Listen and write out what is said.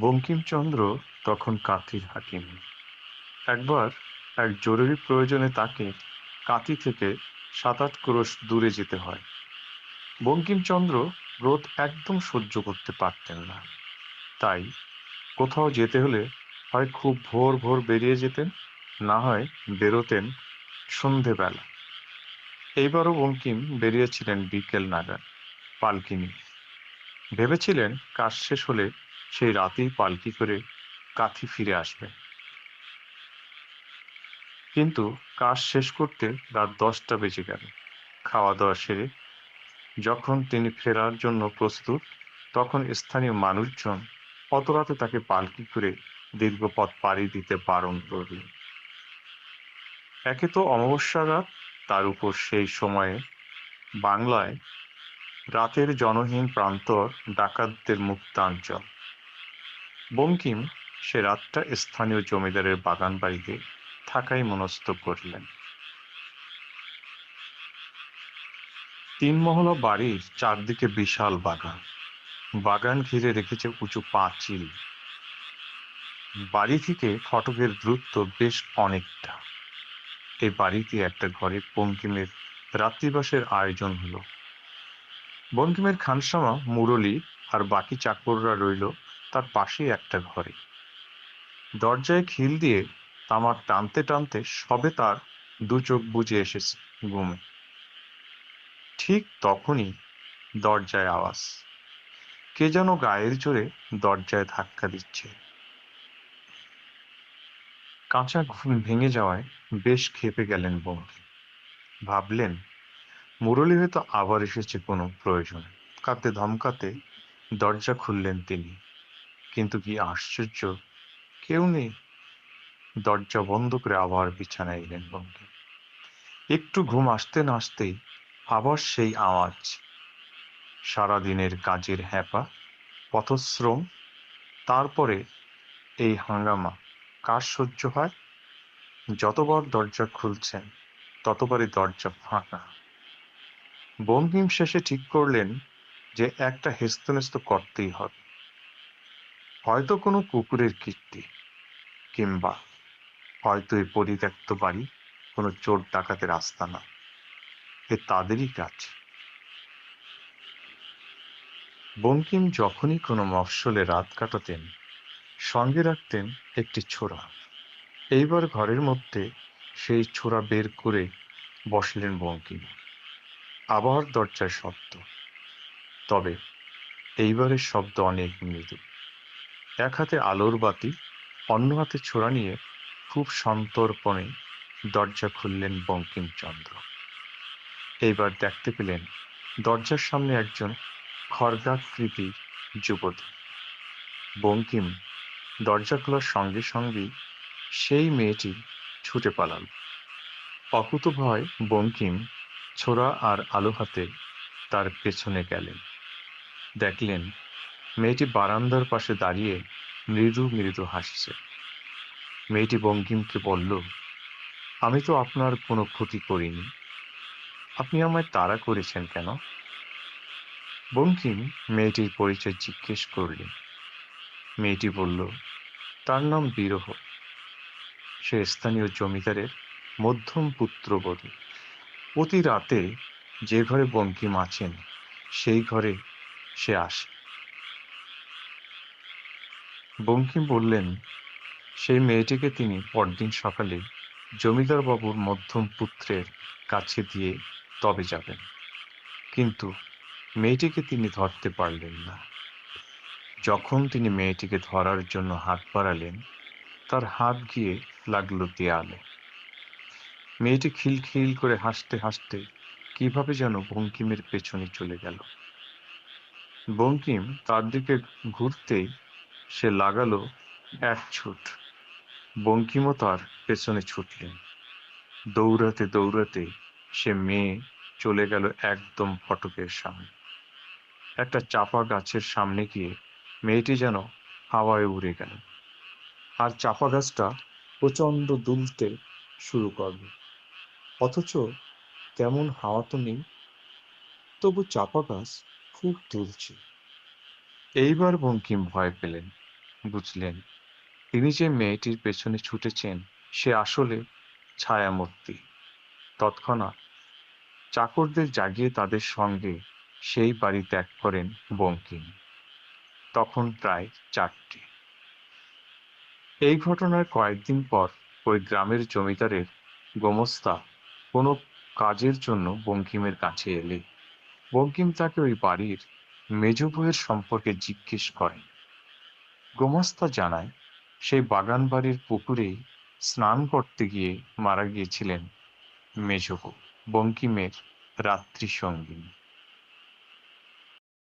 বঙ্কিমচন্দ্র তখন কাঁথির হাকিম। একবার এক জরুরি প্রয়োজনে তাকে কাঁথি থেকে সাত আট ক্রোশ দূরে যেতে হয়। বঙ্কিমচন্দ্র রোদ একদম সহ্য করতে পারতেন না। তাই কোথাও যেতে হলে হয় খুব ভোর ভোর বেরিয়ে যেতেন, না হয় বেরোতেন সন্ধেবেলা। এইবারও বঙ্কিম বেরিয়েছিলেন বিকেল নাগাদ পালকি নিয়ে ভেবেছিলেন কাজ শেষ হলে সেই রাতেই পালকি করে কাঁথি ফিরে আসবে। কিন্তু কাজ শেষ করতে রাত দশটা বেজে গেল। খাওয়া দাওয়া সেরে যখন তিনি ফেরার জন্য প্রস্তুত, তখন স্থানীয় মানুষজন অত রাতে তাকে পালকি করে দীর্ঘ পথ পাড়ি দিতে বারণ করল একে তো অমাবস্যা রাত, তার উপর সেই সময়ে বাংলায় রাতের জনহীন প্রান্তর ডাকাতদের মুক্তাঞ্চল। বঙ্কিম সে রাতটা স্থানীয় জমিদারের বাগান বাড়িতে থাকাই মনস্থ করলেন। তিন মহলা বাড়ির চারদিকে বিশাল বাগান। বাগান ঘিরে রেখেছে উঁচু পাঁচিল। বাড়ি থেকে ফটকের দূরত্ব বেশ অনেকটা। এই বাড়িতে একটা ঘরে বঙ্কিমের রাত্রিবাসের আয়োজন হলো। বঙ্কিমের খানসামা, মুরলী আর বাকি চাকররা রইল তার পাশেই একটা ঘরে। দরজায় খিল দিয়ে তামার টানতে টানতে সবে তার দু চোখ বুঝে এসেছে ঘুমে। ঠিক তখনই দরজায় আওয়াজ। কে যেন গায়ের জোরে দরজায় ধাক্কা দিচ্ছে। কাঁচা ঘুম ভেঙে যাওয়ায় বেশ খেপে গেলেন বঙ্কিম ভাবলেন, মুরলী হয়তো আবার এসেছে কোনো প্রয়োজনে। কাঁদতে ধমকাতে দরজা খুললেন তিনি। কিন্তু কি আশ্চর্য? কেউ নেই। দরজা বন্ধ করে আবার বিছানায় এলেন বঙ্কিম একটু ঘুম আসতে না আসতেই আবার সেই আওয়াজ। সারাদিনের কাজের হ্যাপা, পথশ্রম, তারপরে এই হাঙ্গামা, কার সহ্য হয়? যতবার দরজা খুলছেন, ততবারই দরজা ফাঁকা। বঙ্কিম শেষে ঠিক করলেন যে একটা হেস্তনেস্ত করতেই হবে। হয়তো কোনো কুকুরের কীর্তি, কিংবা হয়তো এই পরিত্যক্ত বাড়ি কোনো চোর ডাকাতের আস্তানা। এ তাদেরই কাজ। বঙ্কিম যখনই কোনো মফসলে রাত কাটাতেন, সঙ্গে রাখতেন একটি ছোরা এইবার ঘরের মধ্যে সেই ছোরা বের করে বসলেন বঙ্কিম। আবার দরজার শব্দ। তবে এইবারের শব্দ অনেক মৃদু। এক হাতে আলোর বাতি, অন্য হাতে ছোড়া নিয়ে খুব সন্তর্পণে দরজা খুললেন বঙ্কিমচন্দ্র। এইবার দেখতে পেলেন দরজার সামনে একজন খড়গাকৃতি যুবতী। বঙ্কিম দরজা খোলার সঙ্গে সঙ্গেই সেই মেয়েটি ছুটে পালাল। অকুত ভয় বঙ্কিম ছোড়া আর আলো হাতে তার পেছনে গেলেন। দেখলেন মেয়েটি বারান্দার পাশে দাঁড়িয়ে মৃদু মৃদু হাসছে। মেয়েটি বঙ্কিমকে বলল, আমি তো আপনার কোনো ক্ষতি করিনি। আপনি আমায় তাড়া করেছেন কেন? বঙ্কিম মেয়েটির পরিচয় জিজ্ঞেস করলেন। মেয়েটি বলল, তার নাম বিরহ। সে স্থানীয় জমিদারের মধ্যম পুত্রবধূ প্রতি রাতে যে ঘরে বঙ্কিম আছেন, সেই ঘরে সে আসে। বঙ্কিম বললেন, সেই মেয়েটিকে তিনি পরদিন সকালে জমিদার বাবুর মধ্যম পুত্রের কাছে দিয়ে তবে যাবেন। কিন্তু মেয়েটিকে তিনি ধরতে পারলেন না। যখন তিনি মেয়েটিকে ধরার জন্য হাত বাড়ালেন, তার হাত গিয়ে লাগল দেয়ালে। মেয়েটি খিলখিল করে হাসতে হাসতে কীভাবে যেন বঙ্কিমের পেছনে চলে গেল। বঙ্কিম তার দিকে ঘুরতেই সে লাগালো এক ছুট বঙ্কিমও তার পেছনে ছুটলেন। দৌড়াতে দৌড়াতে সে মেয়ে চলে গেল একদম ফটকের সামনে। একটা চাপা গাছের সামনে গিয়ে মেয়েটি যেন হাওয়ায় উড়ে গেল। আর চাপা গাছটা প্রচণ্ড দুলতে শুরু করবে অথচ তেমন হাওয়া তো নেই, তবু চাপা গাছ খুব দুলছে। এইবার বঙ্কিম ভয় পেলেন, বুঝলেন। তিনি যে মেয়েটির পেছনে ছুটেছেন, সে আসলে ছায়ামূর্তি। তৎক্ষণাৎ চাকরদের জাগিয়ে তাদের সঙ্গে সেই বাড়ি ত্যাগ করেন বঙ্কিম। তখন প্রায় চারটে। এই ঘটনার কয়েকদিন পর ওই গ্রামের জমিদারের গোমস্তা কোনো কাজের জন্য বঙ্কিমের কাছে এলে। বঙ্কিম তাকে ওই বাড়ির মেজ বউয়ের সম্পর্কে জিজ্ঞেস করেন। গোমস্তা জানায়, সেই বাগান বাড়ির পুকুরেই স্নান করতে গিয়ে মারা গিয়েছিলেন মেজ বউ, বঙ্কিমের রাত্রি সঙ্গিনী